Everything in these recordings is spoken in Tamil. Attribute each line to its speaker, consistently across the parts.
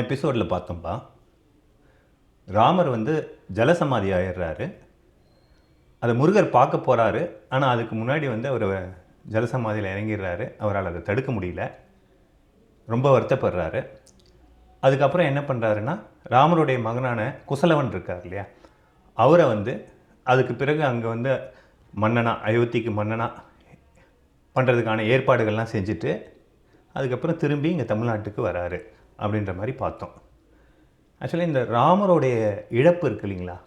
Speaker 1: போன எபிசோடில் பார்த்தோம்ப்பா ராமர் வந்து ஜலசமாதி ஆயிடுறாரு. அதை முருகர் பார்க்க போகிறாரு ஆனால் அதுக்கு முன்னாடி வந்து அவர் ஜலசமாதியில் இறங்கிடுறாரு. அவரால் அதை தடுக்க முடியல. ரொம்ப வருத்தப்படுறாரு. அதுக்கப்புறம் என்ன பண்ணுறாருன்னா ராமருடைய மகனான குசலவன் இருக்கார் இல்லையா? அவரை வந்து அதுக்கு பிறகு அங்கே வந்து மன்னனா அயோத்திக்கு மன்னனா பண்ணுறதுக்கான ஏற்பாடுகள்லாம் செஞ்சுட்டு அதுக்கப்புறம் திரும்பி இங்கே தமிழ்நாட்டுக்கு வராரு. அப்படின்ற மாதிரி பார்த்தோம். ஆக்சுவலி இந்த ராமருடைய இழப்பு இருக்கு இல்லைங்களா?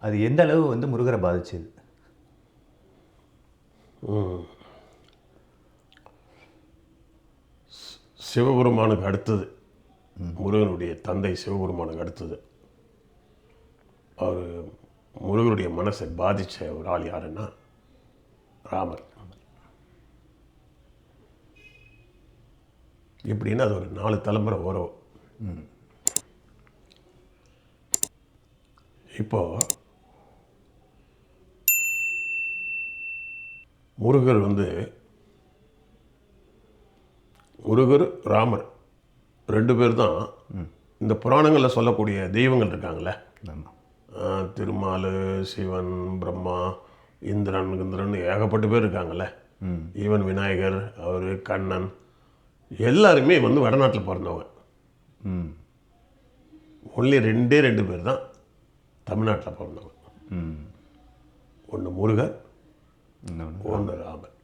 Speaker 1: அது எந்த அளவு வந்து முருகரை பாதிச்சது?
Speaker 2: சிவபெருமானுக்கு அடுத்தது. முருகனுடைய தந்தை சிவபெருமானுக்கு அடுத்தது. அவர் முருகனுடைய மனசை பாதித்த ஒரு ஆள் யாருன்னா ராமர். எப்படின்னா அது ஒரு நாலு தலைமுறை உறவு இப்போ முருகர் வந்து முருகர் ராமர் ரெண்டு பேர் தான் இந்த புராணங்களில் சொல்லக்கூடிய தெய்வங்கள் இருக்காங்களே திருமால் சிவன் பிரம்மா இந்திரன் இந்திரன் ஏகப்பட்ட பேர் இருக்காங்கல்ல? ஈவன் விநாயகர் அவர் கண்ணன் எல்லாருமே வந்து வடநாட்டில் பிறந்தவங்க. ஒன்லி ரெண்டே ரெண்டு பேர் தான் தமிழ்நாட்டில் பிறந்தவங்க.
Speaker 1: ம்
Speaker 2: ஒன்று
Speaker 1: இன்னொன்று
Speaker 2: ஒன்று ராமர்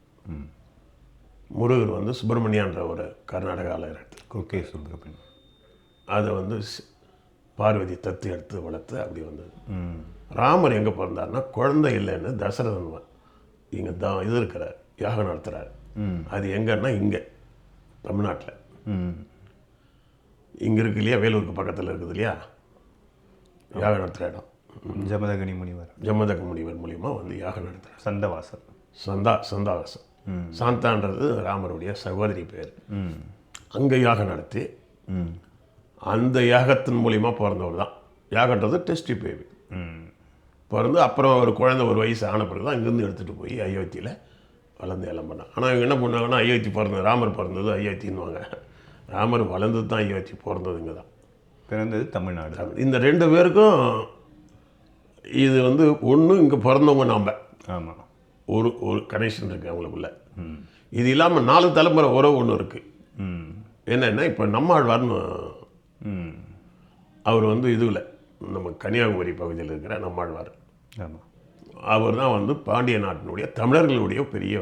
Speaker 2: முருகர் வந்து சுப்பிரமணியான்ற ஒரு கர்நாடகாவில் இருக்கு
Speaker 1: குறுக்கே சுப்பிரமணியம்.
Speaker 2: அதை வந்து பார்வதி தத்து எடுத்து வளர்த்து அப்படி வந்தது.
Speaker 1: ம்.
Speaker 2: ராமர் எங்கே பிறந்தாருன்னா குழந்தை இல்லைன்னு தசரதன் இங்கே தான் இது இருக்கிறார் யாகம் நடத்துகிறார்
Speaker 1: ம்.
Speaker 2: அது எங்கன்னா இங்கே தமிழ்நாட்டில்.
Speaker 1: ம்.
Speaker 2: இங்கே இருக்கு இல்லையா? வேலூருக்கு பக்கத்தில் இருக்குது இல்லையா? யாகம் நடத்துகிற இடம்
Speaker 1: ஜமதகனி முனிவர்.
Speaker 2: ஜம்மதக்க முனிவர் மூலியமா வந்து யாகம் நடத்துகிறார்
Speaker 1: சந்தவாசல்.
Speaker 2: சந்தா சந்தாவாசம் சாந்தான்றது ராமருடைய சகோதரி பேர். அங்கே யாகம் நடத்தி அந்த யாகத்தின் மூலியமா பிறந்தவர் தான். யாகன்றது டெஸ்டி பேபி. பிறந்து அப்புறம் ஒரு குழந்தை ஒரு வயசு ஆன பிறகு தான் இங்கேருந்து எடுத்துகிட்டு போய் அயோத்தியில் வளர்ந்து எல்லாம் பண்ணாங்க ஆனால் இவங்க என்ன பண்ணாங்கன்னா அயோத்தி பிறந்தது ராமர் பிறந்தது அயோத்தின்னுவாங்க ராமர் வளர்ந்தது தான் அயோத்தி பிறந்தது இங்கே தான்
Speaker 1: பிறந்தது தமிழ்நாடு.
Speaker 2: இந்த ரெண்டு பேருக்கும் இது வந்து ஒன்று இங்கே பிறந்தவங்க நாம்.
Speaker 1: ஆமாம்
Speaker 2: ஒரு ஒரு கனெக்ஷன் இருக்குது அவங்களுக்குள்ள. இது இல்லாமல் நாலு தலைமுறை உறவு ஒன்று இருக்குது என்னென்னா இப்போ நம்மாழ்வார்னு அவர் வந்து இதுவில் நம்ம கன்னியாகுமரி பகுதியில் இருக்கிற நம்மாழ்வார்.
Speaker 1: ஆமாம்
Speaker 2: அவர் தான் வந்து பாண்டிய நாட்டினுடைய தமிழர்களுடைய பெரிய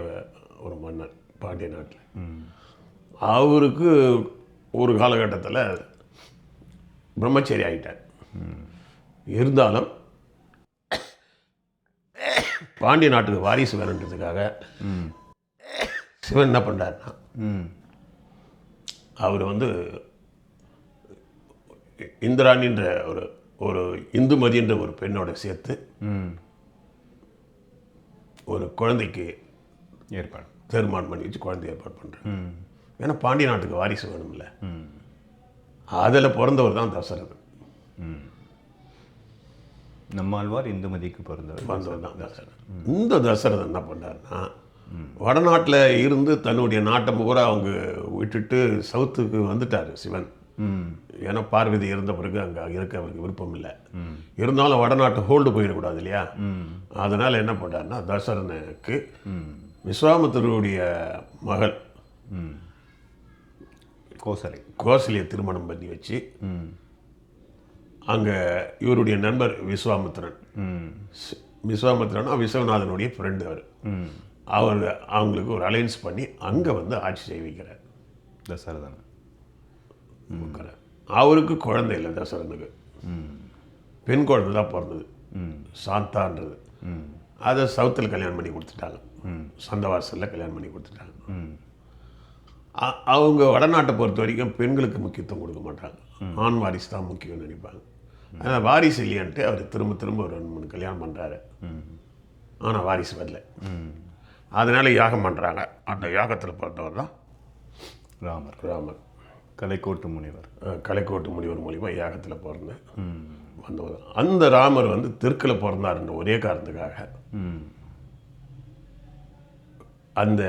Speaker 2: ஒரு மன்னர் பாண்டிய நாட்டில். அவருக்கு ஒரு காலகட்டத்தில் பிரம்மச்சரி ஆகிட்டார் இருந்தாலும் பாண்டிய நாட்டுக்கு வாரிசு வேணுன்றதுக்காக சிவன் என்ன பண்ணுறாருன்னா
Speaker 1: ம்
Speaker 2: அவர் வந்து இந்திராணின்ற ஒரு ஒரு இந்துமதின்ற ஒரு பெண்ணோட சேர்த்து
Speaker 1: ம்
Speaker 2: ஒரு குழந்தைக்கு
Speaker 1: ஏற்பாடு.
Speaker 2: தீர்மானம் பண்ணி வச்சு குழந்தை ஏற்பாடு பண்ணுறேன் ஏன்னா பாண்டிய நாட்டுக்கு வாரிசு வேணும்ல. அதில் பிறந்தவர் தான் தசரதன்.
Speaker 1: நம்மாழ்வார் இந்துமதிக்கு பிறந்தவர்.
Speaker 2: பிறந்தவர் தான் தசரதன். இந்த தசரதன் என்ன பண்ணாருன்னா வடநாட்டில் இருந்து தன்னுடைய நாட்டை பூரா அவங்க விட்டுட்டு சவுத்துக்கு வந்துட்டார் சிவன். ஏன்னா பார்வதி இருந்த பிறகு அங்கே இருக்க அவருக்கு விருப்பம் இல்லை. இருந்தாலும் வடநாட்டு ஹோல்டு போயிடக்கூடாது இல்லையா? அதனால் என்ன பண்ணாருன்னா தசரனுக்கு
Speaker 1: ம்
Speaker 2: விஸ்வாமித்திரருடைய மகள்
Speaker 1: கோசலை.
Speaker 2: கோசலியை திருமணம் பண்ணி வச்சு
Speaker 1: ம்
Speaker 2: அங்கே இவருடைய நண்பர் விஸ்வாமித்திரன். விஸ்வாமித்திரனா விஸ்வநாதனுடைய ஃப்ரெண்டு அவர்.
Speaker 1: ம்
Speaker 2: அவர் அவங்களுக்கு ஒரு அலைன்ஸ் பண்ணி அங்கே வந்து ஆட்சி செய்விக்கிறார்.
Speaker 1: தசரதன்.
Speaker 2: அவருக்கு குழந்தை இல்லை தசரனுக்கு பெண் குழந்தை தான் பிறந்தது.
Speaker 1: ம்
Speaker 2: சாந்தான்றது.
Speaker 1: ம்.
Speaker 2: அதை சவுத்தில் கல்யாணம் பண்ணி கொடுத்துட்டாங்க. சந்தவாசலில் கல்யாணம் பண்ணி கொடுத்துட்டாங்க. அவங்க வடநாட்டை பொறுத்த வரைக்கும் பெண்களுக்கு முக்கியத்துவம் கொடுக்க மாட்டாங்க. ஆண் வாரிசு தான் முக்கியம்னு நினைப்பாங்க. ஆனால் வாரிசு இல்லையான்ட்டு அவர் திரும்ப திரும்ப ஒரு ரெண்டு மூணு கல்யாணம் பண்ணுறாரு ஆனால் வாரிசு வரல. அதனால யாகம் பண்ணுறாங்க அந்த யாகத்தில் பிறந்தவர் தான்
Speaker 1: ராமர்.
Speaker 2: ராமர்.
Speaker 1: கலைக்கோட்டு முனிவர்.
Speaker 2: கலைக்கோட்டு முனிவர் மூலிமா யாகத்தில் பிறந்து வந்தவர். அந்த ராமர் வந்து தெற்கில் பிறந்தாருன்ற ஒரே காரணத்துக்காக அந்த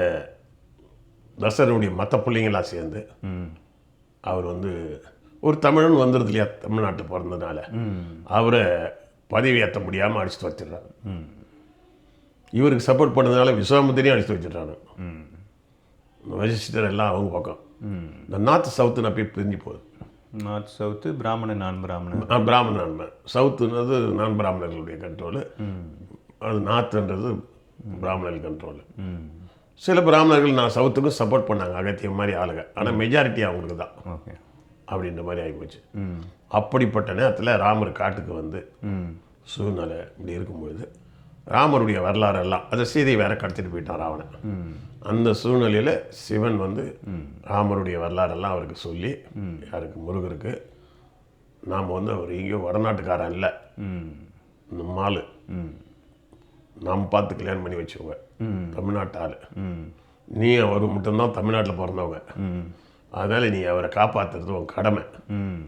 Speaker 2: தசரனுடைய மற்ற பிள்ளைங்களாம் சேர்ந்து
Speaker 1: ம்
Speaker 2: அவர் வந்து ஒரு தமிழன் வந்துடுது இல்லையா தமிழ்நாட்டு பிறந்ததுனால. அவரை பதவி ஏற்ற முடியாமல் அடிச்சுட்டு வச்சிடுறாங்க இவருக்கு சப்போர்ட் பண்ணதுனால விஸ்வாமித்திரையும் அடிச்சுட்டு வச்சிடுறாங்க வசிஷ்டர் எல்லாம் அவங்க பக்கம். இந்த நார்த் சவுத்து நான் போய் பிரிஞ்சு போகுது.
Speaker 1: நார்த் சவுத்து பிராமணன் நான் பிராமணன்.
Speaker 2: பிராமண நன்மை சவுத்துன்றது நான் பிராமணர்களுடைய கண்ட்ரோலு அது நார்த்துன்றது பிராமணர்கள் கண்ட்ரோலு சில பிராமணர்கள் நான் சவுத்துக்கும் சப்போர்ட் பண்ணாங்க அகத்தியம் மாதிரி ஆளுங்க. ஆனால் மெஜாரிட்டி அவங்களுக்கு தான்.
Speaker 1: ஓகே.
Speaker 2: அப்படின்ற மாதிரி ஆகிப்போச்சு.
Speaker 1: ம்.
Speaker 2: அப்படிப்பட்ட நேரத்தில் ராமர் காட்டுக்கு வந்து
Speaker 1: ம்.
Speaker 2: சூழ்நிலை இப்படி இருக்கும்பொழுது ராமருடைய வரலாறு எல்லாம் அதை சீதையை வேற கடத்திட்டு போயிட்டான் ராவணன். அந்த சூழ்நிலையில் சிவன் வந்து ராமருடைய வரலாறெல்லாம் அவருக்கு சொல்லி யாருக்கு முருகருக்கு நாம் வந்து அவர் எங்கேயோ வடநாட்டுக்காரன் இல்லை.
Speaker 1: ம்.
Speaker 2: நம்ம ஆளு
Speaker 1: ம்.
Speaker 2: நாம் பார்த்து கல்யாணம் பண்ணி வச்சவங்க தமிழ்நாட்டு ஆள்
Speaker 1: ம்.
Speaker 2: நீ அவர் மட்டும்தான் தமிழ்நாட்டில் பிறந்தவங்க.
Speaker 1: ம்.
Speaker 2: அதனால் நீ அவரை காப்பாற்றுறது உன் கடமை.
Speaker 1: ம்.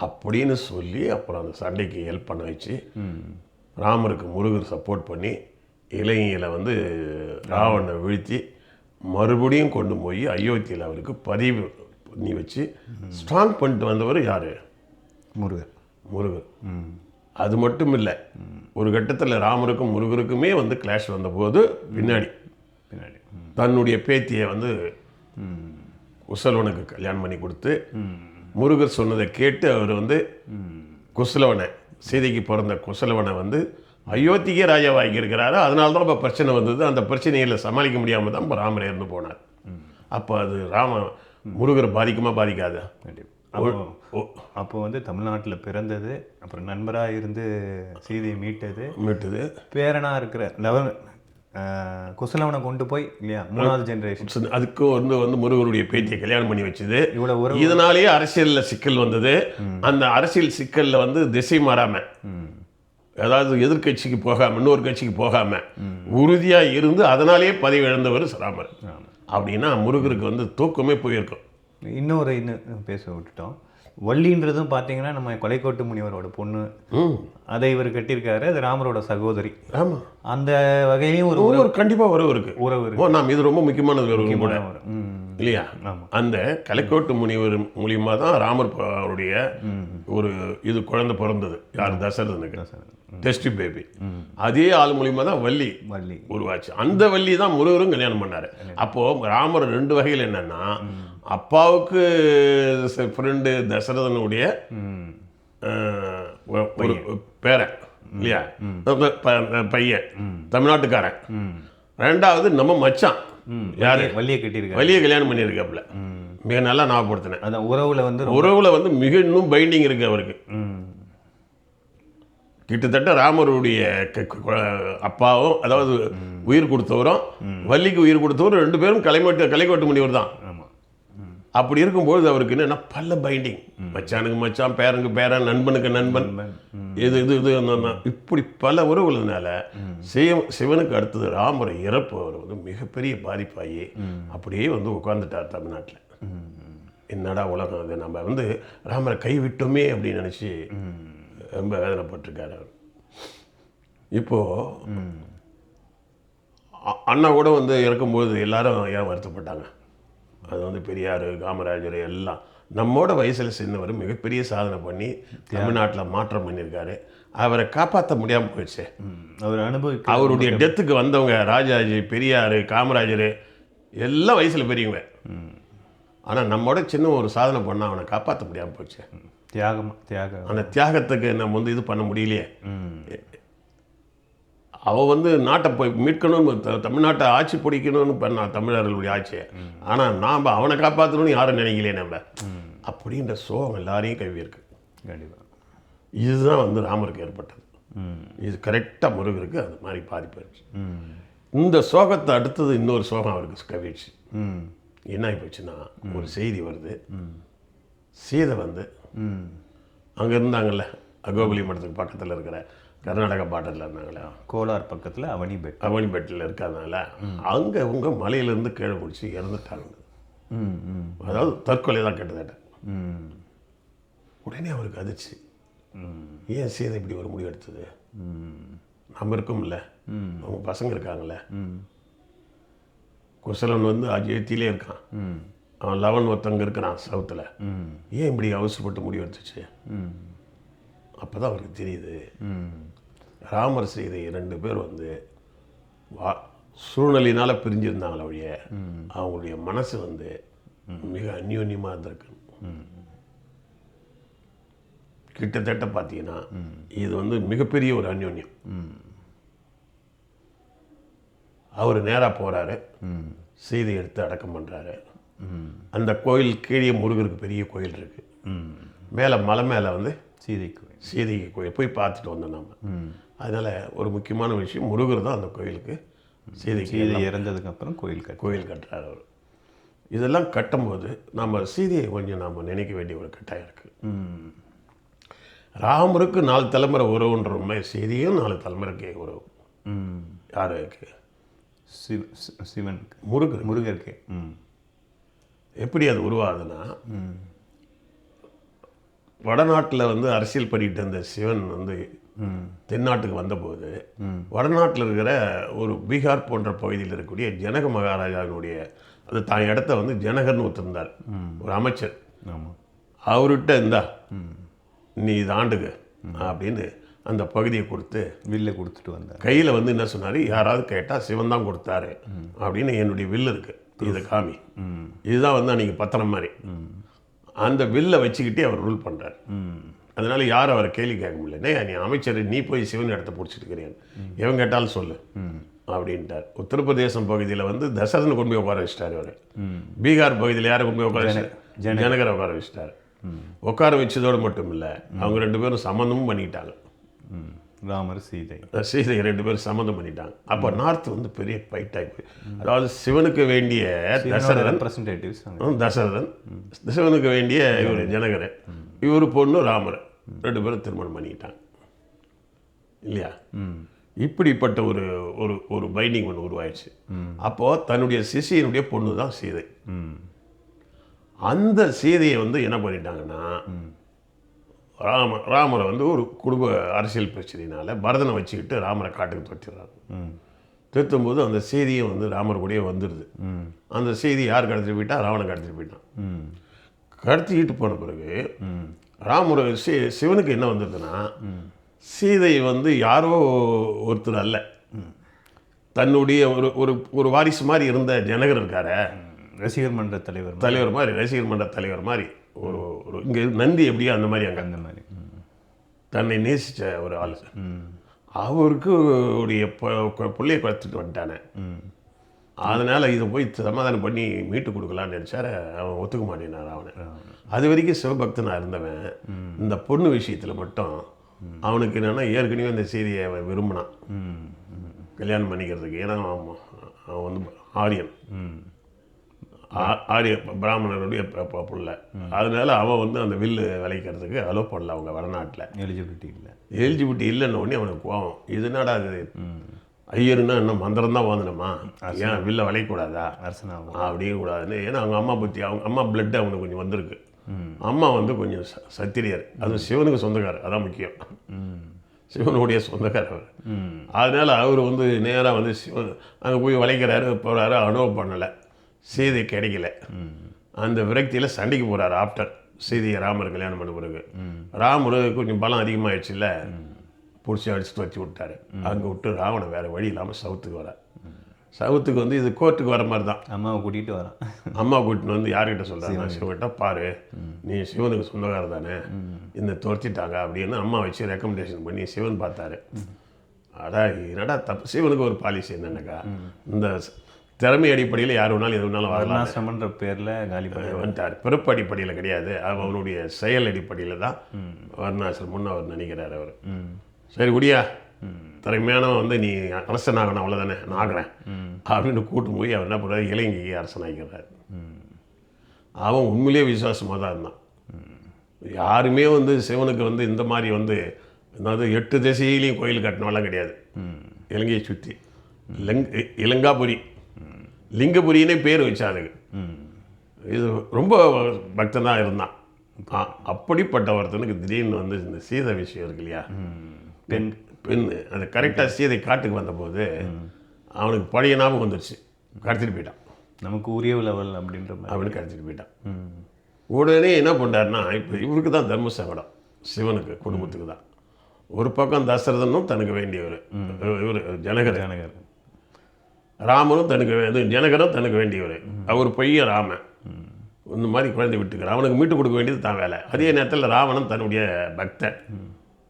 Speaker 2: அப்படின்னு சொல்லி அப்புறம் அந்த சண்டைக்கு ஹெல்ப் பண்ண வச்சு
Speaker 1: ம்.
Speaker 2: ராமருக்கு முருகர் சப்போர்ட் பண்ணி இலங்கையில் வந்து ராவணனை வீழ்த்தி மறுபடியும் கொண்டு போய் அயோத்தியில் அவருக்கு பதிவு பண்ணி வச்சு ஸ்ட்ராங் பண்ணிட்டு வந்தவர் யார்?
Speaker 1: முருகர்.
Speaker 2: முருகர்.
Speaker 1: ம்.
Speaker 2: அது மட்டும் இல்லை ஒரு கட்டத்தில் ராமருக்கும் முருகருக்குமே வந்து கிளாஷ் வந்தபோது பின்னாடி.
Speaker 1: பின்னாடி.
Speaker 2: தன்னுடைய பேத்தியை வந்து குசலவனுக்கு கல்யாணம் பண்ணி கொடுத்து முருகர் சொன்னதை கேட்டு அவர் வந்து குசலவனை சீதைக்கு பிறந்த குசலவனை வந்து அயோத்திக்கே ராஜாவாகி இருக்கிறாரு. அதனால தான் இப்போ பிரச்சனை வந்தது. அந்த பிரச்சனைகளை சமாளிக்க முடியாமல் தான் இப்போ ராமர் இறந்து போனார். அப்போ அது ராம முருகர் பாதிக்குமா பாதிக்காதா?
Speaker 1: கண்டிப்பாக அப்போ வந்து தமிழ்நாட்டில் பிறந்தது அப்புறம் நண்பராக இருந்து சீதையை மீட்டது.
Speaker 2: மீட்டுது.
Speaker 1: பேரனாக இருக்கிற லவன் குசலவனை கொண்டு போய் இல்லையா மூணாவது ஜென்ரேஷன்
Speaker 2: அதுக்கு வந்து வந்து முருகருடைய பேத்தியை கல்யாணம் பண்ணி வச்சது.
Speaker 1: இவ்வளோ ஒரு
Speaker 2: இதனாலேயே அரசியல்ல சிக்கல் வந்தது. அந்த அரசியல் சிக்கல்ல வந்து திசை மாறாம
Speaker 1: ம்.
Speaker 2: அதாவது எதிர்க்கட்சிக்கு போகாம இன்னொரு கட்சிக்கு போகாம உறுதியா இருந்து அதனாலேயே பதவி இழந்தவர் ராமர்
Speaker 1: ஆமாம்
Speaker 2: அப்படின்னா முருகருக்கு வந்து தூக்கமே போயிருக்கும்.
Speaker 1: இன்னொரு இன்னும் பேச விட்டுட்டோம். வள்ளின்றதும் பார்த்தீங்கன்னா நம்ம கொலைக்கோட்டு முனிவரோட பொண்ணு.
Speaker 2: ம்.
Speaker 1: அதை இவர் கட்டியிருக்காரு. அது ராமரோட சகோதரி.
Speaker 2: ஆமா.
Speaker 1: அந்த வகையிலையும் ஒரு
Speaker 2: ஒவ்வொரு கண்டிப்பா உறவு இருக்கு.
Speaker 1: உறவு இருக்கு.
Speaker 2: நாம் இது ரொம்ப முக்கியமானது ஒரு கூட
Speaker 1: ஒரு- ம்
Speaker 2: இல்லையா. அந்த கலைக்கோட்டு முனிவர் மூலியமா தான் ராமர் அவருடைய ஒரு இது குழந்தை பிறந்தது. யார்? தசரதனுக்கு. டெஸ்ட் பேபி அதே ஆள் மூலியமா தான் வள்ளி
Speaker 1: வள்ளி.
Speaker 2: உருவாச்சு. அந்த வள்ளி தான் முருகரும் கல்யாணம் பண்ணாரு. அப்போ ராமர் ரெண்டு வகையில் என்னன்னா அப்பாவுக்கு ஃப்ரெண்டு தசரதனுடைய ஒரு பேரன் இல்லையா? பையன். தமிழ்நாட்டுக்காரன்.
Speaker 1: ம்.
Speaker 2: ரெண்டாவது நம்ம மச்சான். யாரு?
Speaker 1: வள்ளியை கட்டியிருக்காரு.
Speaker 2: வலிய கல்யாணம் பண்ணியிருக்காப்புல. மிக நல்லா ஞாபகப்படுத்தினேன்.
Speaker 1: அதான் உறவுல வந்து
Speaker 2: உறவுல வந்து மிக இன்னும் பைண்டிங் இருக்கு அவருக்கு.
Speaker 1: ம்.
Speaker 2: கிட்டத்தட்ட ராமருடைய அப்பாவும் அதாவது உயிர் கொடுத்தவரும் வள்ளிக்கு உயிர் கொடுத்தவரும் ரெண்டு பேரும் கலைமட்டு கலைக்கோட்டு முனிவர் தான் அப்படி இருக்கும்போது அவருக்கு என்னன்னா பல்ல பைண்டிங் மச்சானுக்கு மச்சான் பேரனுக்கு பேரன் நண்பனுக்கு நண்பன். இது இது இது இப்படி பல உறவுகள்னால சிவ சிவனுக்கு அடுத்தது ராமரை இறப்பு அவர் வந்து மிகப்பெரிய பாதிப்பாகி அப்படியே வந்து உட்காந்துட்டார் தமிழ்நாட்டில். என்னடா உலகம் அது? நம்ம வந்து ராமரை கைவிட்டோமே அப்படின்னு நினச்சி ரொம்ப வேதனைப்பட்டிருக்காரு அவர். இப்போ அ- அண்ணா கூட வந்து இறக்கும்போது எல்லாரும் ஏன் வருத்தப்பட்டாங்க? அது வந்து பெரியார் காமராஜர் எல்லாம் நம்மோட வயசில் சேர்ந்தவர் மிகப்பெரிய சாதனை பண்ணி தமிழ்நாட்டில் மாற்றம் பண்ணியிருக்காரு. அவரை காப்பாற்ற முடியாமல் போயிடுச்சு.
Speaker 1: அவர் அனுபவிக்க
Speaker 2: அவருடைய டெத்துக்கு வந்தவங்க ராஜாஜி பெரியார் காமராஜர் எல்லாம் வயசில் பெரியவங்க. ஆனால் நம்மோட சின்ன ஒரு சாதனை பண்ணால் அவனை காப்பாற்ற முடியாமல் போச்சு
Speaker 1: தியாகம் தியாகம்.
Speaker 2: அந்த தியாகத்துக்கு நம்ம வந்து இது பண்ண முடியலையே.
Speaker 1: ம்
Speaker 2: அவ வந்து நாட்டை போய் மீட்கணும்னு த- தமிழ்நாட்டை ஆட்சி பிடிக்கணும்னு பண்ணா தமிழர்களுடைய ஆட்சியை. ஆனால் நாம் அவனை காப்பாற்றணும்னு யாரும் நினைக்கலையே நம்ம அப்படின்ற சோகம் எல்லாரையும் கவி இருக்கு
Speaker 1: கண்டிப்பா.
Speaker 2: இதுதான் வந்து ராமருக்கு ஏற்பட்டது. இது கரெக்டாக முருகருக்கு அந்த மாதிரி பாதிப்பு இந்த சோகத்தை அடுத்தது இன்னொரு சோகம் அவருக்கு கவிடுச்சு
Speaker 1: ம்.
Speaker 2: என்ன ஆகி போச்சுன்னா ஒரு செய்தி வருது. சீதை வந்து அங்கே இருந்தாங்கல்ல அகோபலி மடத்துக்கு பக்கத்தில் இருக்கிற கர்நாடகா பார்டரில் இருந்தாங்களே.
Speaker 1: கோலார் பக்கத்துல அவனி பெட்
Speaker 2: அவனிப்பேட்டில் இருக்கிறதுனால அங்கே அவங்க மலையிலேருந்து கீழே பிடிச்சி இறந்துட்டாங்க அதாவது தற்கொலை தான் கிட்டத்தட்ட.
Speaker 1: ம்.
Speaker 2: உடனே அவருக்கு அதிர்ச்சி.
Speaker 1: ம்.
Speaker 2: ஏன் சீதை இப்படி ஒரு முடிவு எடுத்தது?
Speaker 1: ம்.
Speaker 2: நம்ம இருக்கோம்ல.
Speaker 1: ம்.
Speaker 2: அவங்க பசங்க இருக்காங்கல்ல.
Speaker 1: ம்.
Speaker 2: குசலன் வந்து அஜயத்திலே இருக்கான்.
Speaker 1: ம்.
Speaker 2: அவன் லவன் ஒருத்தங்க இருக்கிறான் சவுத்தில்
Speaker 1: ம்.
Speaker 2: ஏன் இப்படி அவசரப்பட்டு முடிவு எடுத்துச்சு?
Speaker 1: ம்.
Speaker 2: அப்போ தான் அவருக்கு தெரியுது.
Speaker 1: ம்.
Speaker 2: ராமர் சீதை ரெண்டு பேர் வந்து வா சூழ்நிலையினால் பிரிஞ்சிருந்தாங்களே ஒழிய அவங்களுடைய மனசு வந்து மிக அந்யோன்யமாக இருந்திருக்கு. கிட்டத்தட்ட பார்த்தீங்கன்னா இது வந்து மிகப்பெரிய ஒரு அந்யோன்யம். அவர் நேராக போகிறாரு
Speaker 1: ம்.
Speaker 2: சீதை எடுத்து அடக்கம் பண்ணுறாரு
Speaker 1: ம்.
Speaker 2: அந்த கோயில் கீழே முருகருக்கு பெரிய கோயில் இருக்குது
Speaker 1: ம்.
Speaker 2: மேலே மலை மேலே வந்து
Speaker 1: சீதை கோயில்
Speaker 2: சீதை கோயில் போய் பார்த்துட்டு வந்தோம் நம்ம அதனால் ஒரு முக்கியமான விஷயம் முருகர் தான் அந்த கோயிலுக்கு சீதைக்கு
Speaker 1: சீதை இறந்ததுக்கு அப்புறம் கோயில் கட்டு
Speaker 2: கோயில் கட்டுறாரு அவர். இதெல்லாம் கட்டும்போது நம்ம சீதையை கொஞ்சம் நாம் நினைக்க வேண்டிய ஒரு கட்டாயம் இருக்குது
Speaker 1: ம்
Speaker 2: ராமருக்கு நாலு தலைமுறை உறவுன்ற மாதிரி சீதையும் நாலு தலைமுறைக்கு உறவு.
Speaker 1: ம்
Speaker 2: யாருக்கு?
Speaker 1: சிவ சி- சிவனுக்கு.
Speaker 2: முருகர்
Speaker 1: முருகருக்கு. ம்.
Speaker 2: எப்படி அது உருவாகுதுன்னா
Speaker 1: ம்
Speaker 2: வடநாட்டில் வந்து அரசியல் பண்ணிட்டு இருந்த சிவன் வந்து தென்னாட்டுக்கு வந்தபோது வடநாட்டில் இருக்கிற ஒரு பீகார் போன்ற பகுதியில் இருக்கக்கூடிய ஜனக மகாராஜாவினுடைய அது தான் இடத்த வந்து ஜனகர்னு ஒருத்தருந்தார். ஒரு அமைச்சர். அவர்கிட்ட இந்தா நீ இது ஆண்டுக அப்படின்னு அந்த பகுதியை கொடுத்து
Speaker 1: வில்ல கொடுத்துட்டு வந்தார்.
Speaker 2: கையில் வந்து என்ன சொன்னார்? யாராவது கேட்டால் சிவன் தான் கொடுத்தாரு அப்படின்னு என்னுடைய வில் இருக்கு. இதை காமி. இதுதான் வந்து அன்றைக்கி பத்திரம் மாதிரி. அந்த வில்லை வச்சுக்கிட்டே அவர் ரூல் பண்ணுறார்
Speaker 1: ம்
Speaker 2: அதனால யாரும் அவரை கேள்வி கேட்க முடியல. "டேய், நீ அமைச்சர் நீ போய் சிவன் இடத்த பிடிச்சிட்டு இருக்கிறேன். எவன் கேட்டாலும் சொல்லு. அப்படின்ட்டார். உத்தரப்பிரதேசம் பகுதியில் வந்து தசரதனை கொண்டு போய் உட்கார வச்சிட்டாரு அவர். பீகார் பகுதியில் யாரை கொண்டு போய் உட்கார வச்சிட்டார் ஜனகரை உட்கார வச்சிட்டார். உட்கார வச்சதோடு மட்டும் இல்லை அவங்க ரெண்டு பேரும் சம்மந்தமும் பண்ணிக்கிட்டாங்க.
Speaker 1: ம் ராமர் சீதை.
Speaker 2: சீதை ரெண்டு பேரும் சம்மந்தம் பண்ணிட்டாங்க. அப்போ நார்த் வந்து பெரிய ஃபைட் ஆகி போய் அதாவது சிவனுக்கு வேண்டிய தசரதன்
Speaker 1: ரெப்ரசன்டேட்டிவ்ஸ்
Speaker 2: தசரதன் சிவனுக்கு வேண்டிய இவர் ஜனகர் இவர் பொண்ணு ராமர் ரெண்டு பேரும் திருமணம் பண்ணிக்கிட்டாங்க. இல்லையா? இப்படிப்பட்ட ஒரு ஒரு ஒரு பைண்டிங் ஒன்று உருவாயிடுச்சு. அப்போது தன்னுடைய சிஷியனுடைய பொண்ணு தான் சீதை அந்த சீதையை வந்து என்ன பண்ணிட்டாங்கன்னா ராம ராமரை வந்து ஒரு குடும்ப அரசியல் பிரச்சனையினால பரதனை வச்சுக்கிட்டு ராமரை காட்டுக்கு துரத்திடுறாங்க
Speaker 1: ம்.
Speaker 2: திருத்தும்போது அந்த செய்தியை வந்து ராமர் கூடயே வந்துடுது.
Speaker 1: ம்.
Speaker 2: அந்த செய்தி யார் கடத்திட்டு போயிட்டா ராவணன் கடத்திட்டு போயிட்டான்.
Speaker 1: ம்.
Speaker 2: கடத்திக்கிட்டு போன பிறகு
Speaker 1: ம்.
Speaker 2: ராமர் சி சிவனுக்கு என்ன வந்ததுன்னா சீதை வந்து யாரோ ஒருத்தர் அல்ல. தன்னுடைய ஒரு ஒரு ஒரு வாரிசு மாதிரி இருந்த ஜனகர் இருக்காரே.
Speaker 1: ரசிகர் மன்ற தலைவர்
Speaker 2: தலைவர் மாதிரி ரசிகர் மன்ற தலைவர் மாதிரி. ஒரு ஒரு இங்கே நந்தி எப்படியோ அந்த மாதிரி அங்கே.
Speaker 1: அந்த மாதிரி.
Speaker 2: தன்னை நேசித்த ஒரு ஆள்.
Speaker 1: ம்.
Speaker 2: அவருக்கு உடைய பிள்ளைய குறைச்சிட்டு வந்துட்டானே.
Speaker 1: ம்.
Speaker 2: அதனால் இதை போய் சமாதானம் பண்ணி மீட்டு கொடுக்கலான்னு நினச்சார. அவன் ஒத்துக்க மாட்டேனார் அவனை. அது வரைக்கும் சிவபக்தனாக இருந்தவன் இந்த பொண்ணு விஷயத்தில் மட்டும் அவனுக்கு என்னென்னா ஏற்கனவே அந்த செய்தியை அவன் விரும்பினான். கல்யாணம் பண்ணிக்கிறதுக்கு. ஏன்னா அவன் வந்து ஆரியன். ஆரிய பிராமணருடைய புள்ள. அதனால அவன் வந்து அந்த வில்லு விளைக்கிறதுக்கு அலோ பண்ணல அவங்க வடநாட்டில்.
Speaker 1: எலிஜிபிலிட்டி இல்லை.
Speaker 2: எலிஜிபிலிட்டி இல்லைன்ன உடனே அவனுக்கு கோவம். இது என்னடா இது? ஐயருன்னா என்ன மந்திரம் தான் வாங்கணுமா ஏன் வில்ல விளையக்கூடாதா?
Speaker 1: அரசனாகும்
Speaker 2: அப்படியும் கூடாதுன்னு ஏன்னா அவங்க அம்மா பற்றி அவங்க அம்மா பிளட் அவனுக்கு கொஞ்சம் வந்திருக்கு. அம்மா வந்து கொஞ்சம் சத்திரியர். அது சிவனுக்கு சொந்தக்காரர் அதான் முக்கியம். சிவனுடைய சொந்தக்காரர் அவர். அதனால் அவர் வந்து நேராக வந்து சிவன் அங்கே போய் வளைக்கிறாரு போகிறாரு அனுபவம் பண்ணலை. சீதை கிடைக்கல. அந்த விரக்தியில் சண்டைக்கு போகிறாரு ஆஃப்டர் சீதையை ராமர் கல்யாணம் பண்ண பிறகு. ராமர் கொஞ்சம் பலம் அதிகமாகிடுச்சுல்ல பிடிச்சி அடிச்சுட்டு வச்சு விட்டாரு. அங்கே விட்டு ராவணன் வேறு வழி இல்லாமல் சவுத்துக்கு வர சவுத்துக்கு வந்து இது கோர்ட்டுக்கு வர மாதிரி தான்.
Speaker 1: அம்மாவை கூட்டிகிட்டு வரான்.
Speaker 2: அம்மா கூட்டின்னு வந்து யார்கிட்ட சொல்கிறாங்க சிவன்கிட்ட பாரு நீ சிவனுக்கு சொந்தக்காரர் தானே? இந்த துரத்திட்டாங்க அப்படின்னு அம்மா வச்சு ரெக்கமெண்டேஷன் பண்ணி சிவன் பார்த்தாரு. அடா என்னடா தப்பு? சிவனுக்கு ஒரு பாலிசி என்னன்னாக்கா இந்த திறமை அடிப்படையில் யார் வேணாலும் எது வேணாலும் வரலாம்.
Speaker 1: வர்ணாசிரமன்ற பேரில் காலி பண்ணி
Speaker 2: வந்துட்டார். பிறப்பு அடிப்படையில் கிடையாது. அவ- அவனுடைய செயல் அடிப்படையில் தான் வர்ணாசிரமம்னு அவர் நினைக்கிறார் அவர். சரி குடியா. திறமையானவன் வந்து நீ அரசனாகணும் அவ்வளோதானே நான் ஆகிறேன். அப்படின்னு கூட்டு போய் அவர் என்ன பண்ணுறாரு இலங்கைக்கு அரசனாகிறார் அவன் உண்மையிலேயே விசுவாசமாக தான் இருந்தான். யாருமே வந்து சிவனுக்கு வந்து இந்த மாதிரி வந்து அதாவது எட்டு திசையிலையும் கோயில் கட்டினவெல்லாம் கிடையாது. இலங்கையை சுற்றி. இலங் இலங்காபுரி. லிங்கபுரினே பேர் வச்சானுங்க.
Speaker 1: ம்.
Speaker 2: இது ரொம்ப பக்தனாக இருந்தான். ஆ, அப்படிப்பட்ட ஒருத்தனுக்கு திடீர்னு வந்து இந்த சீதை விஷயம் இருக்கு இல்லையா?
Speaker 1: பெண்
Speaker 2: பெண் அது கரெக்டாக சீதை காட்டுக்கு வந்தபோது அவனுக்கு பழைய ஞாபகம் வந்துருச்சு. கடத்திட்டு போயிட்டான்.
Speaker 1: நமக்கு உரிய லெவல் அப்படின்ற மாதிரி.
Speaker 2: அப்படின்னு கடத்திட்டு போயிட்டான்.
Speaker 1: ம்.
Speaker 2: உடனே என்ன பண்ணாருன்னா இப்போ இவருக்கு தான் தர்ம சங்கடம் சிவனுக்கு குடும்பத்துக்கு தான். ஒரு பக்கம் தசரதனும் தனக்கு வேண்டியவர். இவர் ஜனகர்.
Speaker 1: ஜனகர்.
Speaker 2: ராமனும் தனக்கு இது ஜனகரும் தனக்கு வேண்டியவர். அவர் பையன் ராமன். இந்த மாதிரி குழந்தை விட்டுக்கிறார் அவனுக்கு மீட்டு கொடுக்க வேண்டியது தான் வேலை. அதே நேரத்தில் ராவணன் தன்னுடைய பக்தன்.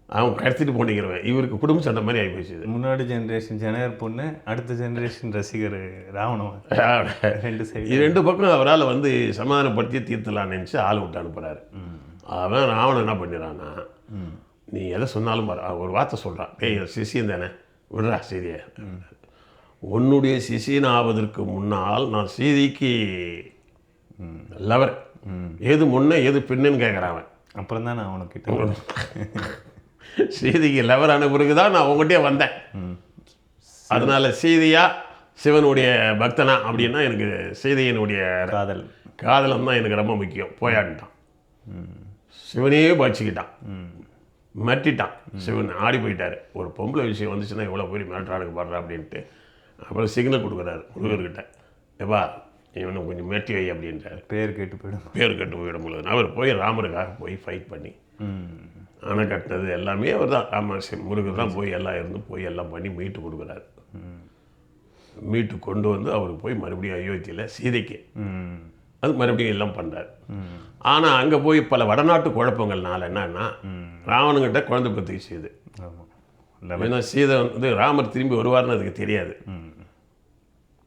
Speaker 2: அவன் கடத்திட்டு போனிக்கிறவன். இவருக்கு குடும்ப சண்டை மாதிரி ஆகி போச்சு.
Speaker 1: முன்னாடி ஜென்ரேஷன் ஜனகர் பொண்ணு அடுத்த ஜென்ரேஷன் ரசிகர் ராவணன். ரெண்டு சைடு
Speaker 2: இது ரெண்டு பக்கம் அவரால் வந்து சமாதானப்படுத்தி தீர்த்தலாம்னு நினச்சி ஆள் விட்டு அனுப்புகிறாரு அவன் ராவணன் என்ன பண்ணிடுறான்னா நீ எதை சொன்னாலும் பாரு ஒரு வார்த்தை சொல்கிறான் ஏய் சிசியன் தானே விடுறா சீதையை உன்னுடைய சிசியன் ஆவதற்கு முன்னால் நான் சீதைக்கு லவர் எது முன்ன எது பின்னுன்னு கேட்குறான்
Speaker 1: அப்புறம் தான் நான் அவனுக்கிட்ட
Speaker 2: சீதைக்கு லவர் ஆன பிறகு தான் நான் உங்ககிட்டயே வந்தேன். அதனால சீதையா சிவனுடைய பக்தனா அப்படின்னா எனக்கு சீதையினுடைய
Speaker 1: காதல்.
Speaker 2: காதலம் தான் எனக்கு ரொம்ப முக்கியம். போயாடிட்டான். சிவனே பாய்ச்சிக்கிட்டான். மிரட்டிட்டான். சிவன் ஆடி போயிட்டாரு ஒரு பொம்பளை விஷயம் வந்துச்சுன்னா எவ்வளோ போய் மிரட்டுறானுக்கு பாடுறா அப்படின்ட்டு. அப்புறம் சிக்னல் கொடுக்குறாரு முருகர்கிட்ட. எப்பா இவனை கொஞ்சம் மிரட்டி வை அப்படின்றாரு.
Speaker 1: பேர் கேட்டு போயிடும்?
Speaker 2: பேர் கட்டு போயிடும் பொழுது அவர் போய் ராமருக்காக போய் ஃபைட் பண்ணி அணை கட்டினது எல்லாமே அவர் தான். ராம சிவ- முருகர் தான் போய் எல்லாம் இருந்து போய் எல்லாம் பண்ணி மீட்டு கொடுக்குறாரு. மீட்டு கொண்டு வந்து அவர் போய் மறுபடியும் அயோத்தியில் சீதைக்கு.
Speaker 1: ம்
Speaker 2: அது மறுபடியும் எல்லாம் பண்ணுறாரு ஆனால் அங்கே போய் பல வடநாட்டு குழப்பங்கள்னால என்னன்னா ராவணங்கிட்ட குழந்தை பற்றி செய்யுது
Speaker 1: ஆமாம்
Speaker 2: ஏன்னா சீதை வந்து ராமர் திரும்பி வருவார்னு அதுக்கு தெரியாது.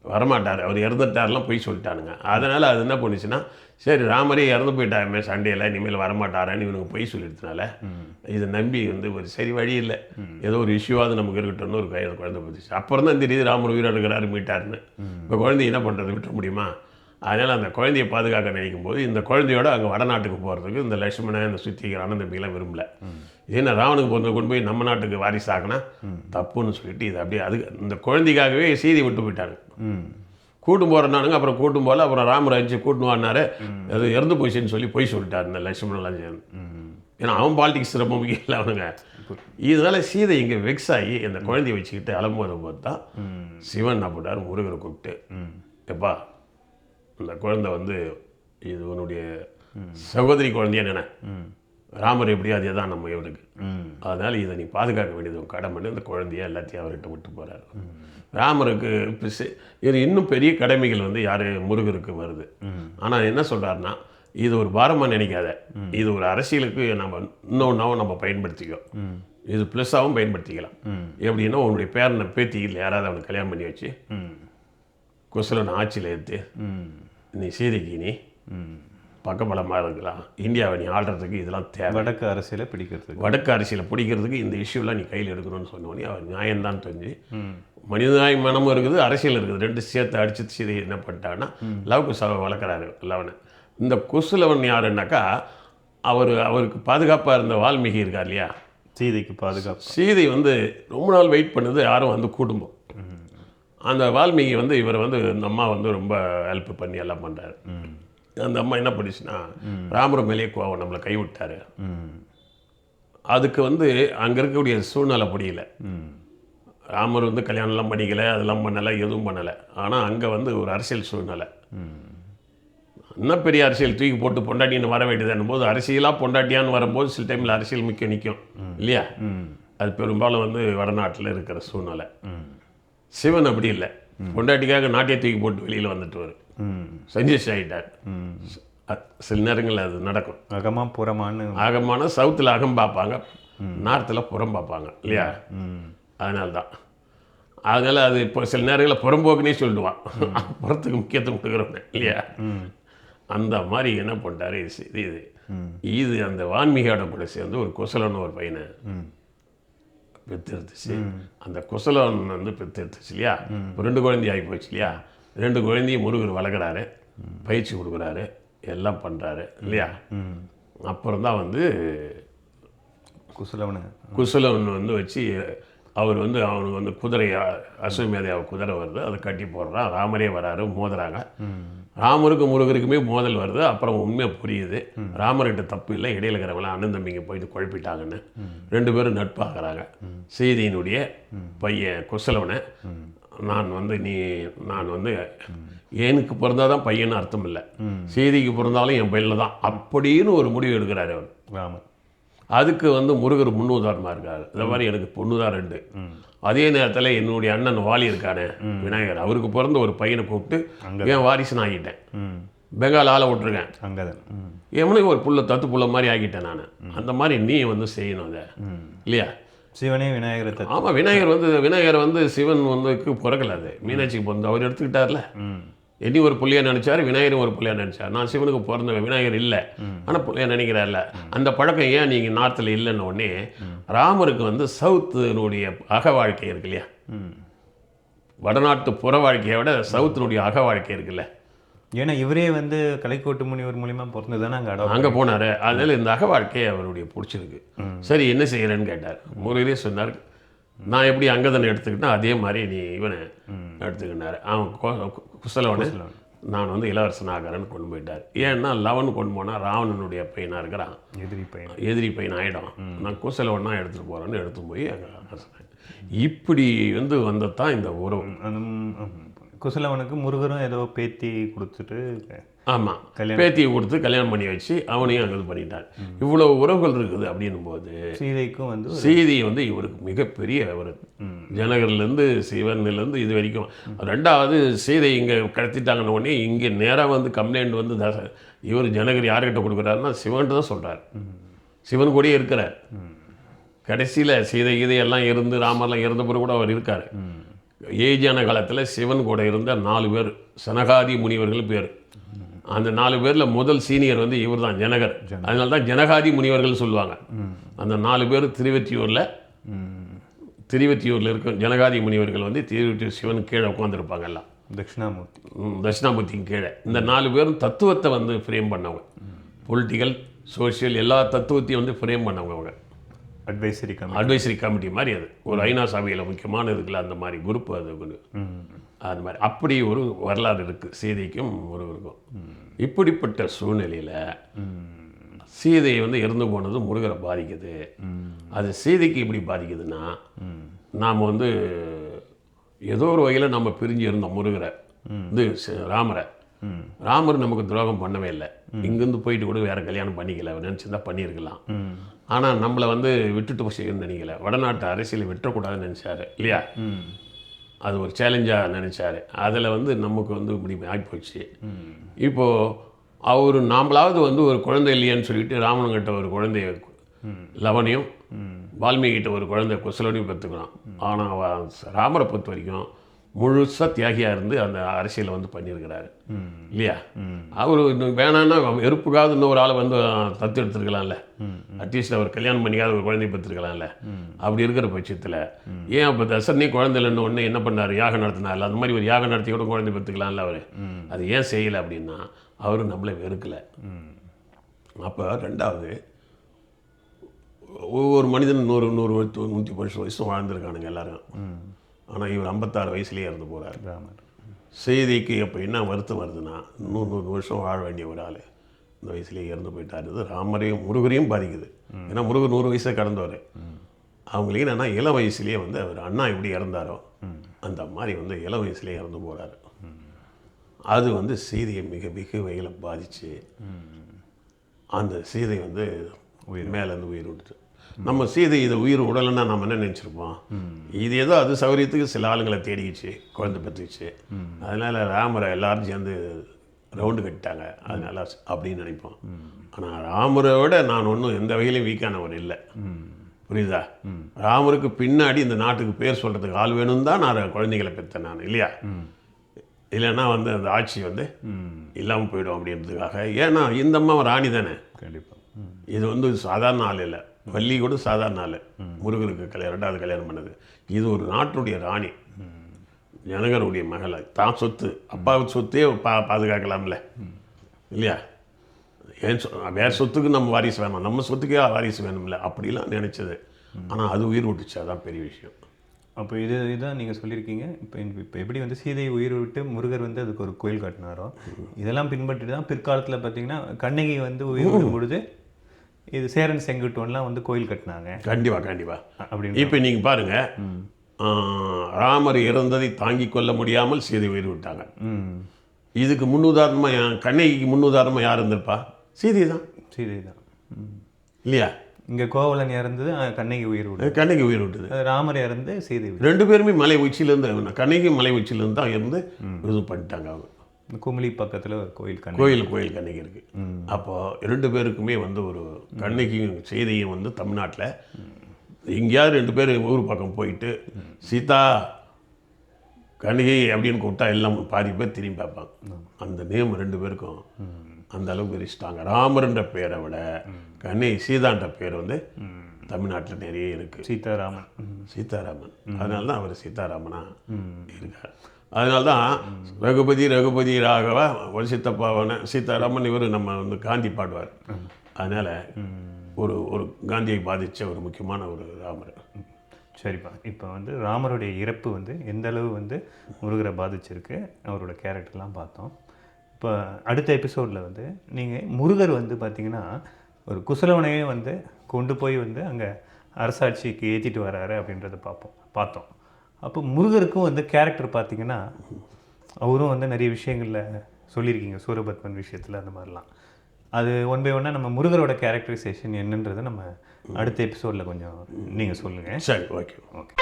Speaker 2: வரமாட்டார். அவர் இறந்துட்டார்லாம் போய் சொல்லிட்டானுங்க. அதனால் அது என்ன பண்ணுச்சுன்னா சரி ராமரே இறந்து போயிட்டாருமே சண்டையில் இனிமேல் வரமாட்டாரன்னு இவனுக்கு போய் சொல்லிடுறதுனால இதை நம்பி வந்து ஒரு சரி வழி இல்லை. ஏதோ ஒரு இஷ்யூவாவது நமக்கு இருக்கட்டும்னு ஒரு கையில் குழந்தை போச்சு அப்புறம் தான் தெரியுது ராமர் உயிரோடு இருக்கிறாரு இப்போ குழந்தை என்ன பண்ணுறது விட்டுற முடியுமா? அதனால் அந்த குழந்தையை பாதுகாக்க நினைக்கும் போது இந்த குழந்தையோட அங்கே வடநாட்டுக்கு போகிறதுக்கு இந்த லட்சுமணன் இந்த சுத்திகர் அனந்தம்பிலாம் விரும்பல. ஏன்னா ராவனுக்கு பிறந்த கொண்டு போய் நம்ம நாட்டுக்கு வாரிசாக்கினா தப்புன்னு சொல்லிட்டு இது அப்படியே அதுக்கு இந்த குழந்தைக்காகவே சீதை விட்டு போயிட்டாங்க.
Speaker 1: ம்
Speaker 2: கூட்டும் போகிறனானுங்க அப்புறம் கூட்டும் போல அப்புறம் ராமர் அடிச்சு கூட்டும் வாடினாரு அது இறந்து போச்சுன்னு சொல்லி போய் சொல்லிட்டார் இந்த லட்சுமணெல்லாம் சேர்ந்து. ஏன்னா அவன் பாலிடிக்ஸ் ரொம்ப முக்கியம் இல்லை அவனுங்க. இதனால சீதை இங்கே வெக்ஸ் ஆகி இந்த குழந்தைய வச்சுக்கிட்டு அலம்போது போது தான் சிவன் என்ன பண்ணார் முருகரை கூப்பிட்டு
Speaker 1: ம்
Speaker 2: எப்பா இந்த குழந்தை வந்து இது உன்னுடைய சகோதரி குழந்தைய நினை. ராமர் எப்படியோ அதே தான் நம்ம இவனுக்கு.
Speaker 1: ம்
Speaker 2: அதனால் இதை நீ பாதுகாக்க வேண்டியது உன் கடமைன்னு இந்த குழந்தைய எல்லாத்தையும் அவர்கிட்ட விட்டு போகிறாரு ராமருக்கு இப்ப இது இன்னும் பெரிய கடமைகள் வந்து யார் முருகருக்கு வருது. ஆனால் என்ன சொல்கிறாருன்னா இது ஒரு பாரமாக நினைக்காத. இது ஒரு அரசியலுக்கு நம்ம இன்னொன்றாவும் நம்ம பயன்படுத்திக்கோ. இது ப்ளஸ்ஸாகவும் பயன்படுத்திக்கலாம். எப்படின்னா உன்னுடைய பேரனை பேத்தி இல்லை யாராவது அவனுக்கு கல்யாணம் பண்ணி வச்சு
Speaker 1: ம்
Speaker 2: குசலன் ஆட்சியில் ஏற்று
Speaker 1: ம்
Speaker 2: நீ சீதைக்கு நீ
Speaker 1: ம்
Speaker 2: பக்கபலமாக இருக்கலாம் இந்தியாவை நீ ஆள்றதுக்கு இதெல்லாம் தேவை.
Speaker 1: வடக்கு அரசியலை பிடிக்கிறதுக்கு.
Speaker 2: வடக்கு அரசியலை பிடிக்கிறதுக்கு இந்த இஷ்யூலாம் நீ கையில் எடுக்கணும்னு சொன்னோடனே அவர் நியாயம்தான் தெரிஞ்சு. மனிதநாய மனமும் இருக்குது அரசியல் இருக்குது. ரெண்டு சேர்த்து அடிச்சு சீதை என்ன பண்ணிட்டான்னா லவ் குசாவை வளர்க்குறாரு லவனை. இந்த குசுலவன் யாருன்னாக்கா அவர் அவருக்கு பாதுகாப்பாக இருந்த வால்மீகி இருக்கார் இல்லையா?
Speaker 1: சீதைக்கு பாதுகாப்பு.
Speaker 2: சீதை வந்து ரொம்ப நாள் வெயிட் பண்ணது யாரும் வந்து குடும்பம் அந்த வால்மீகி வந்து இவர் வந்து இந்த அம்மா வந்து ரொம்ப ஹெல்ப் பண்ணி எல்லாம் பண்ணுறாரு அந்த அம்மா என்ன பண்ணிச்சுன்னா ராமர் மேலேயே கோவம் நம்மளை கைவிட்டாரு. அதுக்கு வந்து அங்கே இருக்கக்கூடிய சூழ்நிலை புரியல.
Speaker 1: ம்
Speaker 2: ராமர் வந்து கல்யாணம்லாம் பண்ணிக்கலை அதெல்லாம் பண்ணலை எதுவும் பண்ணலை. ஆனால் அங்கே வந்து ஒரு அரசியல் சூழ்நிலை. இன்னும் பெரிய அரசியல்? தூக்கி போட்டு பொண்டாட்டின்னு வர வேண்டியதுன்னும் போது அரசியலாக பொண்டாட்டியான்னு வரும்போது சில டைமில் அரசியல் முக்கியம் நிற்கும் இல்லையா? அது பெரும்பாலும் வந்து வடநாட்டில் இருக்கிற சூழ்நிலை. சிவன் அப்படி இல்லை. பொண்டாட்டிக்காக நாட்டிய தூக்கி போட்டு வெளியில் வந்துட்டு வரும்
Speaker 1: ம்
Speaker 2: சஞ்சேஷ் ஆகிட்டார் சில நேரங்களில் அது நடக்கும்.
Speaker 1: அகமா புறமான்னு.
Speaker 2: ஆகமான சவுத்தில் அகம் பார்ப்பாங்க. நார்த்தில் புறம் பார்ப்பாங்க. இல்லையா? அதனால தான் அதனால் அது இப்போ சில நேரங்களில் புறம்போக்குனே சொல்லிடுவான் புறத்துக்கு முக்கியத்துவம் கொடுக்குறவங்க இல்லையா? அந்த மாதிரி என்ன பண்ணிட்டாரு? இது இது. அந்த வான்மீகோட கூட சேர்ந்து ஒரு குசலன்னு ஒரு பையனை பெற்றெடுத்துச்சு அந்த குசலன் வந்து பெற்றெடுத்துச்சு இல்லையா இப்போ ரெண்டு குழந்தை ஆகி போச்சு இல்லையா? ரெண்டு குழந்தையும் முருகர் வளர்க்குறாரு பயிற்சி கொடுக்குறாரு எல்லாம் பண்ணுறாரு இல்லையா? அப்புறம் தான் வந்து
Speaker 1: குசலவனு.
Speaker 2: குசலன் வந்து வச்சு அவர் வந்து அவனுக்கு வந்து குதிரை அஸ்வமேதையாவை குதிரை வருது அதை கட்டி போடுறான். ராமரே வராரு மோதுறாங்க. ராமருக்கு முருகருக்குமே மோதல் வருது. அப்புறம் உண்மை புரியுது. ராமர்கிட்ட தப்பு இல்லை. இடையில இருக்கிறவங்களாம் அண்ணன் தம்பிங்க போயிட்டு குழப்பிட்டாங்கன்னு ரெண்டு பேரும் நட்பாகிறாங்க. சீதையினுடைய பையன் குசலவனை நான் வந்து நீ நான் வந்து எனக்கு பிறந்தாதான் பையன் அர்த்தம் இல்லை. சீதைக்கு பிறந்தாலும் என் பையனில் தான். அப்படின்னு ஒரு முடிவு எடுக்கிறாரு அவர்.
Speaker 1: ராமர்
Speaker 2: அதுக்கு வந்து முருகர் முன்னுதாரணமாக இருக்காரு. இந்த மாதிரி எனக்கு பொண்ணுதான் ரெண்டு. அதே நேரத்தில் என்னுடைய அண்ணன் வாலி இருக்கானே விநாயகர். அவருக்கு பிறந்த ஒரு பையனை கூப்பிட்டு என் வாரிசுன்னு ஆகிட்டேன். பெங்கால் ஆளை விட்டுருக்கேன்.
Speaker 1: அங்கதன். ம்.
Speaker 2: எவனுக்கு ஒரு புள்ள தத்து புள்ள மாதிரி ஆக்கிட்டேன் நான். அந்த மாதிரி நீ வந்து செய்யணும் அதை. இல்லையா?
Speaker 1: சிவனே விநாயகரை
Speaker 2: ஆமாம் விநாயகர் வந்து விநாயகர் வந்து சிவன் வந்து பிறக்கல அது. மீனாட்சிக்கு பிறந்த அவர் எடுத்துக்கிட்டார்ல. என்னி ஒரு புள்ளையா நினைச்சாரு விநாயகரும் ஒரு புள்ளையா நினைச்சார். நான் சிவனுக்கு பிறந்த விநாயகர் இல்லை. ஆனால் புள்ளையா நினைக்கிறார்ல. அந்த பழக்கம் ஏன் நீங்கள் நார்த்தில் இல்லைன்ன உடனே ராமருக்கு வந்து சவுத்தினுடைய அக வாழ்க்கை இருக்கு இல்லையா? வடநாட்டு புற வாழ்க்கையை விட சவுத்தினுடைய அக வாழ்க்கை இருக்குல்ல.
Speaker 1: ஏன்னா இவரே வந்து கலைக்கோட்டு முனிவர் மூலியமா பிறந்து தானே அங்கே
Speaker 2: அங்கே போனார். அதனால இந்த அக வாழ்க்கையை அவருடைய பிடிச்சிருக்கு. சரி என்ன செய்யறேன்னு கேட்டார். முருகரே சொன்னார் நான் எப்படி அங்கதனை எடுத்துக்கிட்டேன் அதே மாதிரி நீ இவனை எடுத்துக்கினார். அவன் குசலவனை நான் வந்து இளவரசன் ஆகிறேன்னு கொண்டு போயிட்டார். ஏன்னா லவன் கொண்டு போனால் ராவணனுடைய பையனாக இருக்கிறான்.
Speaker 1: எதிரி பையன்.
Speaker 2: எதிரி பையன் ஆகிடும் நான் குசலவனா எடுத்துகிட்டு போகிறேன்னு எடுத்து போய் அங்கே இப்படி வந்து வந்ததான் இந்த உறவு.
Speaker 1: குசலவனுக்கு முருகரும் ஏதோ பேத்தி கொடுத்துட்டு
Speaker 2: ஆமாம். பேத்தியை கொடுத்து கல்யாணம் பண்ணி வச்சு அவனையும் அங்கே இது பண்ணிட்டார் இவ்வளவு உறவுகள் இருக்குது அப்படின்னும் போது
Speaker 1: சீதைக்கும் வந்து
Speaker 2: சீதை வந்து இவருக்கு மிகப்பெரிய ஒரு ஜனகர்லேருந்து சிவன்லேருந்து இது வரைக்கும். ரெண்டாவது சீதை இங்கே கடத்திட்டாங்கன்ன உடனே இங்கே நேராக வந்து கம்ப்ளைண்ட் வந்து தச இவர் ஜனகர் யார்கிட்ட கொடுக்குறாருன்னா சிவன்ட்டு தான் சொல்கிறார் சிவன் கூடயே இருக்கிறார். கடைசியில் சீதை கீதை எல்லாம் இருந்து ராமர்லாம் இறந்த பிறகு கூட அவர் இருக்கார். ஏஜான காலத்தில் சிவன் கூட இருந்த நாலு பேர் சனகாதி முனிவர்கள் பேர். அந்த நாலு பேரில் முதல் சீனியர் வந்து இவர் தான் ஜனகர். அதனால தான் ஜனகாதி முனிவர்கள் சொல்லுவாங்க. அந்த நாலு பேர் திருவெற்றியூரில் திருவெற்றியூரில் இருக்க ஜனகாதி முனிவர்கள் வந்து திருவெற்றியூர் சிவன் கீழே உட்காந்துருப்பாங்க எல்லாம்.
Speaker 1: தட்சிணாமூர்த்தி.
Speaker 2: தட்சிணாமூர்த்திக்கு கீழே. இந்த நாலு பேரும் தத்துவத்தை வந்து ஃப்ரேம் பண்ணவங்க. பொலிட்டிக்கல் சோஷியல் எல்லா தத்துவத்தையும் வந்து ஃப்ரேம் பண்ணவங்க அவங்க.
Speaker 1: அட்வைசரி கமிட்டி
Speaker 2: அட்வைசரி கமிட்டி மாதிரி அது. ஒரு ஐநா சபையில் முக்கியமான இருக்குல்ல அந்த மாதிரி குரூப் அது அது மாதிரி. அப்படி ஒரு வரலாறு இருக்குது சீதைக்கும் முருகருக்கும் இப்படிப்பட்ட சூழ்நிலையில் சீதை வந்து இறந்து போனது முருகரை பாதிக்குது. அது சீதைக்கு எப்படி பாதிக்குதுன்னா நாம் வந்து ஏதோ ஒரு வகையில் நம்ம பிரிஞ்சு இருந்தோம் முருகரை. இது ராமரை. ராமர் நமக்கு துரோகம் பண்ணவே இல்லை. இங்கேருந்து போயிட்டு கூட வேற கல்யாணம் பண்ணிக்கல. நினச்சிருந்தா பண்ணியிருக்கலாம். ஆனால் நம்மளை வந்து விட்டுட்டு போய் செய்யணும்னு நினைக்கல. வடநாட்டு அரசியலை விட்டுறக்கூடாதுன்னு நினச்சாரு. இல்லையா? அது ஒரு சேலஞ்சாக நினச்சாரு. அதில் வந்து நமக்கு வந்து இப்படி ஆகிப்போச்சு இப்போது அவர் நாமளாவது வந்து ஒரு குழந்தை இல்லையான்னு சொல்லிட்டு ராமனுங்கிட்ட ஒரு குழந்தைய லவனையும் வால்மீகிட்ட ஒரு குழந்தை குசலனையும் பெற்றுக்கிறான். ஆனால் ராமரை பொறுத்த வரைக்கும் முழுசாக தியாகியாக இருந்து அந்த அரசியலை வந்து பண்ணியிருக்கிறாரு. இல்லையா? அவர் இன்னும் வேணான்னா வெறுப்புக்காவது இன்னொரு ஆளை வந்து தத்து எடுத்துருக்கலாம்ல. அட்லீஸ்ட் அவர் கல்யாணம் பண்ணிக்காத ஒரு குழந்தை பெற்றுருக்கலாம்ல அப்படி இருக்கிற பட்சத்தில் ஏன் அப்போ தசரனே குழந்தை இல்லைன்னு ஒன்று என்ன பண்ணார்? யாகம் நடத்தினார்ல? அந்த மாதிரி ஒரு யாகம் நடத்தி கூட குழந்தை பெற்றுக்கலாம்ல அவர். அது ஏன் செய்யலை அப்படின்னா அவர் நம்மளை வெறுக்கலை. அப்போ ரெண்டாவது ஒவ்வொரு மனிதன் நூறு நூறு நூற்றி பத்து வயசும் வாழ்ந்திருக்கானுங்க எல்லாரும். ஆனால் இவர் ஐம்பத்தாறு வயசுலேயே இறந்து போகிறார்
Speaker 1: ராமர்.
Speaker 2: செய்திக்கு அப்போ என்ன வருத்தம் வருதுன்னா நூறு நூறு வருஷம் வாழ வேண்டிய ஒரு ஆள் இந்த வயசுலேயே இறந்து போயிட்டார். இது ராமரையும் முருகரையும் பாதிக்குது. ஏன்னா முருகர் நூறு வயசை கடந்தவர். அவங்களுக்கு என்னன்னா இளம் வயசுலேயே வந்து அவர் அண்ணா எப்படி இறந்தாரோ அந்த மாதிரி வந்து இளம் வயசுலேயே இறந்து போகிறாரு அது வந்து சீதையை மிக மிக வகையில் பாதிச்சு அந்த சீதை வந்து உயிர். மேலேருந்து உயிர் விட்டுச்சு நம்ம சீதை இதை உயிர் விடலைன்னா நம்ம என்ன நினச்சிருப்போம்? இது ஏதோ அது சௌகரியத்துக்கு சில ஆளுங்களை தேடிக்கிச்சு குழந்தை பெற்றுச்சு அதனால ராமரை எல்லாரும் சேர்ந்து ரவுண்டு கட்டிட்டாங்க. அதனால அப்படின்னு நினைப்போம். ஆனால் ராமரை விட நான் ஒன்றும் எந்த வகையிலையும் வீக்கானவர் இல்லை. புரியுதா? ராமருக்கு பின்னாடி இந்த நாட்டுக்கு பேர் சொல்கிறதுக்கு ஆள் வேணும் தான் நான் குழந்தைகளை பெற்றேன் நான் இல்லையா? இல்லைன்னா வந்து அந்த ஆட்சி வந்து இல்லாமல் போயிடும் அப்படின்றதுக்காக. ஏன்னா இந்த அம்மா ராணி தானே?
Speaker 1: கண்டிப்பா. ம்.
Speaker 2: இது வந்து சாதாரண ஆள் இல்லை. வள்ளி கூட சாதாரண ஆள். முருகருக்கு கல்யாணம் ரெண்டாவது கல்யாணம் பண்ணது. இது ஒரு நாட்டுடைய ராணி. ஜனகருடைய மகள் தான் சொத்து. அப்பாவுக்கு சொத்தே பா பாதுகாக்கலாம்ல. இல்லையா? ஏன் சொ வேற சொத்துக்கு நம்ம வாரிசு வேணாம். நம்ம சொத்துக்கே வாரிசு வேணும்ல. அப்படிலாம் நினச்சது. ஆனால் அது உயிர் விட்டுச்சு. அதான் பெரிய விஷயம்.
Speaker 1: அப்போ இது இதுதான் நீங்கள் சொல்லியிருக்கீங்க. இப்போ இப்போ எப்படி வந்து சீதையை உயிர் விட்டு முருகர் வந்து அதுக்கு ஒரு கோயில் கட்டினாரோ இதெல்லாம் பின்பற்றி தான் பிற்காலத்தில் பார்த்தீங்கன்னா கண்ணகி வந்து உயிர் விடும் பொழுது இது சேரன் செங்குட்டுவன்லாம் வந்து கோயில் கட்டினாங்க.
Speaker 2: கண்டிப்பாக கண்டிப்பாக
Speaker 1: அப்படின்னு
Speaker 2: இப்போ நீங்கள் பாருங்கள் ராமர் இறந்ததை தாங்கிக் கொள்ள முடியாமல் சீதை உயிர் விட்டாங்க.
Speaker 1: ம்.
Speaker 2: இதுக்கு முன்னுதாரணமாக கண்ணகிக்கு முன்னுதாரணமாக யார் இருந்திருப்பா? சீதை தான்.
Speaker 1: சரி தான்.
Speaker 2: இல்லையா?
Speaker 1: இங்கே கோவலன் இறந்தது கண்ணகி உயிர் விடு
Speaker 2: கண்ணகி உயிர் விட்டது.
Speaker 1: ராமர் இறந்து சீதை
Speaker 2: ரெண்டு பேருமே மலை உச்சியிலேருந்து கண்ணகி மலை உச்சியிலேருந்து தான் இருந்து இது பண்ணிட்டாங்க அவங்க.
Speaker 1: குமிளி பக்கத்தில் ஒரு கோயில் கண்ணகி.
Speaker 2: கோயில் கோயில் கண்ணகி இருக்கு. அப்போ ரெண்டு பேருக்குமே வந்து ஒரு கண்ணகியும் செய்தியும் வந்து தமிழ்நாட்டில். எங்கேயாவது ரெண்டு பேர் ஊர் பக்கம் போயிட்டு சீதா கண்ணகி அப்படின்னு கூப்பிட்டா எல்லாம் பாதி பேர் திரும்பி பார்ப்பாங்க. அந்த நேம் ரெண்டு பேருக்கும் அந்த அளவுக்கு விரிச்சிட்டாங்க. ராமர்ன்ற பேரை விட கண்ணகி சீதான்ற பேர் வந்து தமிழ்நாட்டில் நிறைய இருக்கு.
Speaker 1: சீதாராமன்.
Speaker 2: சீதாராமன். அதனால தான் அவர் சீதாராமனா இருக்கார். அதனால தான் ரகுபதி ரகுபதி ராகவ ஒரு சித்தப்பாவன சீதாராமன் இவர் நம்ம வந்து காந்தி பாடுவார். அதனால் ஒரு ஒரு காந்தியை பாதித்த ஒரு முக்கியமான ஒரு ராமர்.
Speaker 1: சரிப்பா. இப்போ வந்து ராமருடைய இறப்பு வந்து எந்த அளவு வந்து முருகரை பாதிச்சிருக்கு? அவரோட கேரக்டர்லாம் பார்த்தோம். இப்போ அடுத்த எபிசோடில் வந்து நீங்கள் முருகர் வந்து பார்த்தீங்கன்னா ஒரு குசலவனையே வந்து கொண்டு போய் வந்து அங்கே அரசாட்சிக்கு ஏற்றிட்டு வராரு அப்படின்றத பார்ப்போம் பார்த்தோம். அப்போ முருகருக்கும் வந்து கேரக்டர் பார்த்தீங்கன்னா அவரும் வந்து நிறைய விஷயங்களில் சொல்லியிருக்கீங்க சூரபத்மன் விஷயத்தில் அந்த மாதிரிலாம். அது ஒன் பை ஒன்னாக நம்ம முருகரோட கேரக்டரைசேஷன் என்னன்றதை நம்ம அடுத்த எபிசோடில் கொஞ்சம் நீங்கள் சொல்லுங்கள்
Speaker 2: சரி ஓகே
Speaker 1: ஓகே